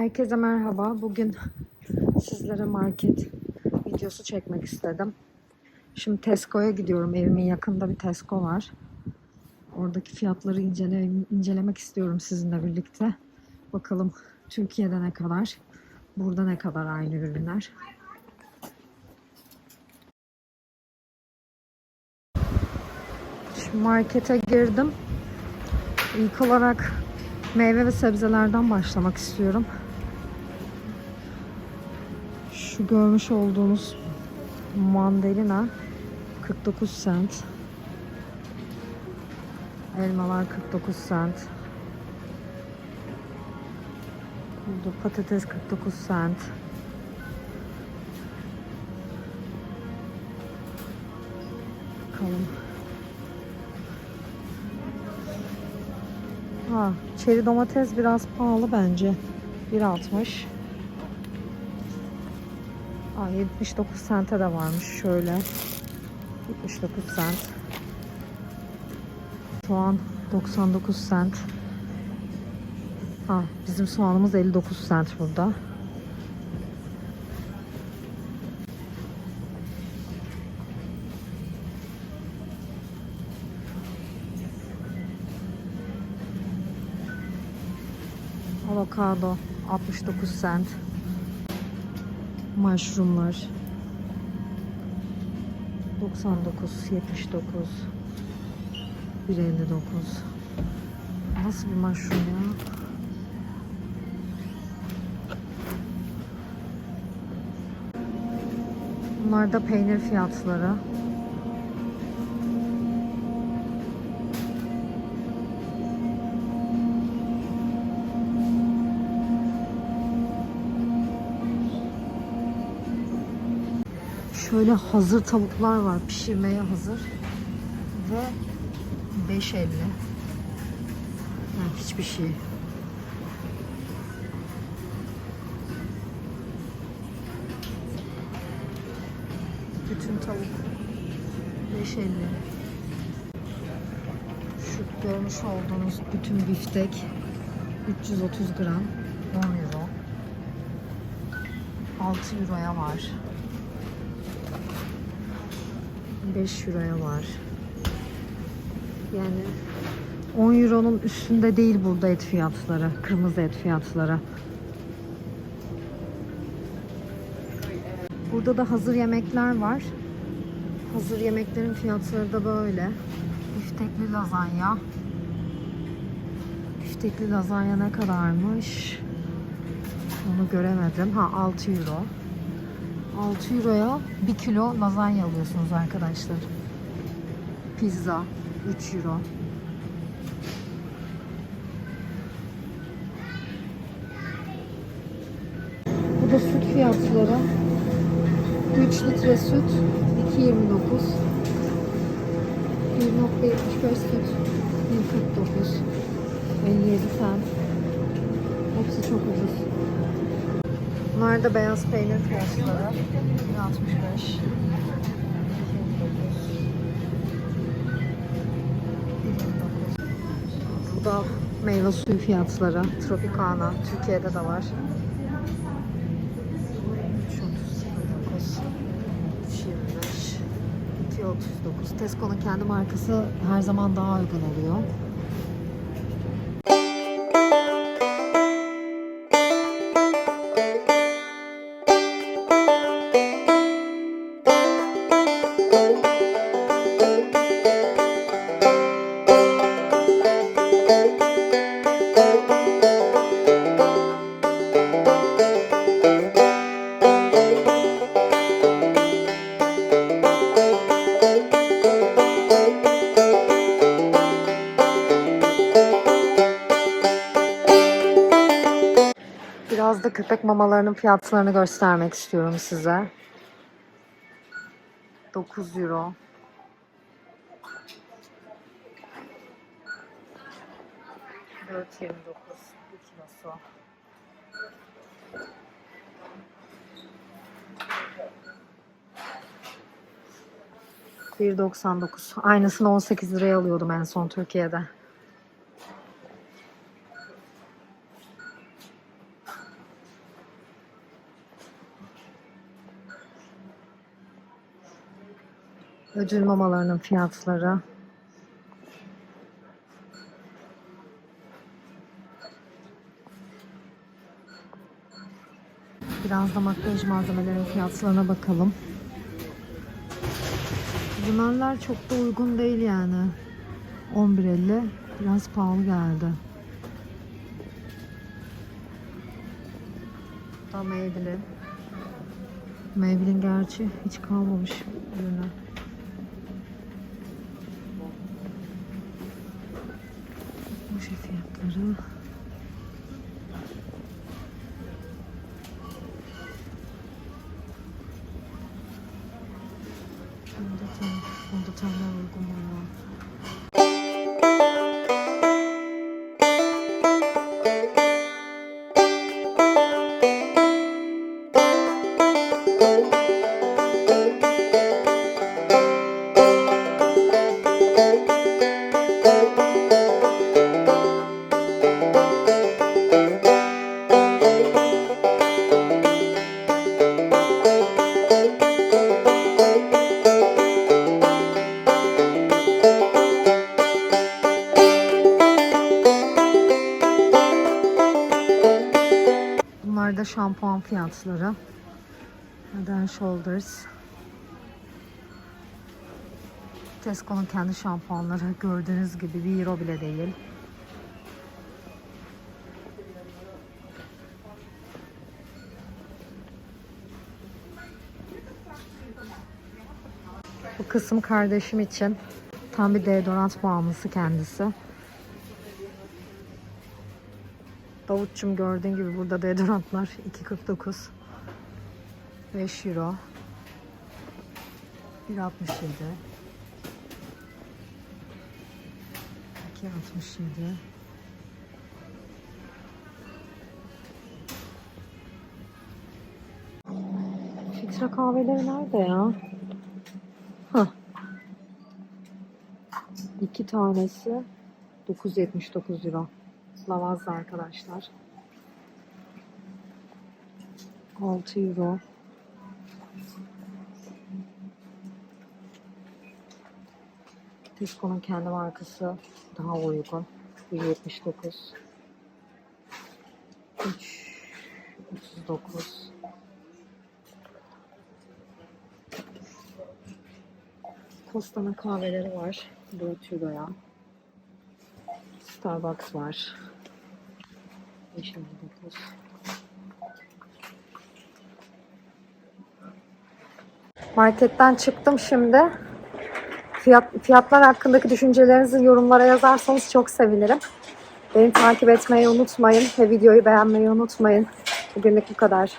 Herkese merhaba. Bugün sizlere market videosu çekmek istedim. Şimdi Tesco'ya gidiyorum. Evimin yakında bir Tesco var. Oradaki fiyatları incele, incelemek istiyorum sizinle birlikte. Bakalım Türkiye'de ne kadar, burada ne kadar aynı ürünler. Şimdi markete girdim. İlk olarak meyve ve sebzelerden başlamak istiyorum. Şu görmüş olduğunuz mandalina 49 cent. Elmalar 49 cent. Burada patates 49 cent. Bakalım. Ha, çeri domates biraz pahalı bence. 1.60. Aa, 79 sente de varmış şöyle. 79 sent. Soğan 99 sent. Ha, bizim soğanımız 59 sent burada. Avokado 69 cent. Mushroomlar 99, 79, 159. Nasıl bir mushroom ya? Bunlar da peynir fiyatları. Şöyle hazır tavuklar var pişirmeye hazır. Ve 5.50 yani hiçbir şey. Bütün tavuk. 5.50 Şu görmüş olduğunuz bütün biftek 330 gram 10 euro. 6 euroya var 5 euroya var. Yani 10 euronun üstünde değil burada et fiyatları. Kırmızı et fiyatları. Burada da hazır yemekler var. Hazır yemeklerin fiyatları da böyle. Biftekli lazanya. Biftekli lazanya ne kadarmış? Onu göremedim. Ha 6 euro. 6 euroya 1 kilo lazanya alıyorsunuz arkadaşlar. Pizza 3 euro. Bu da süt fiyatları. 3 litre süt 2.29 1.75 süt 1.49 57 cent. Hepsi çok ucuz. Bunlar da beyaz peynir fiyatları. 1.65 Bu da meyve suyu fiyatları. Tropicana. Türkiye'de de var. 3.39 2.39 Tesco'nun kendi markası her zaman daha uygun oluyor. Biraz da köpek mamalarının fiyatlarını göstermek istiyorum size. 9 euro. Dört yirmi dokuz bir kilosu. Bir doksan dokuz. Aynısını 18 liraya alıyordum en son Türkiye'de. Ödül mamalarının fiyatları. Biraz da makyaj malzemelerinin fiyatlarına bakalım. Bunlar çok da uygun değil yani. 11.50 biraz pahalı geldi. Da Maybelline. Maybelline gerçi hiç kalmamış ürünü. Şey fiyatları. Bunlar şampuan fiyatları. Head Shoulders. Tesco'nun kendi şampuanları gördüğünüz gibi 1 euro bile değil. Bu kısım kardeşim için tam bir deodorant bağımlısı kendisi. Davutçum gördüğün gibi burada deodorantlar 2.49 5 euro 1.67 2.67 Filtre kahveleri nerede ya? Hah. İki tanesi 9.79 euro. Lavazza arkadaşlar. 6 euro. Tesco'nun kendi markası daha uygun. 1.79. 3 39 Costa'nın kahveleri var. 4 euroya. Starbucks var. 5.59 Marketten çıktım şimdi. Fiyat, fiyatlar hakkındaki düşüncelerinizi yorumlara yazarsanız çok sevinirim. Beni takip etmeyi unutmayın ve videoyu beğenmeyi unutmayın. Bugünlük bu kadar.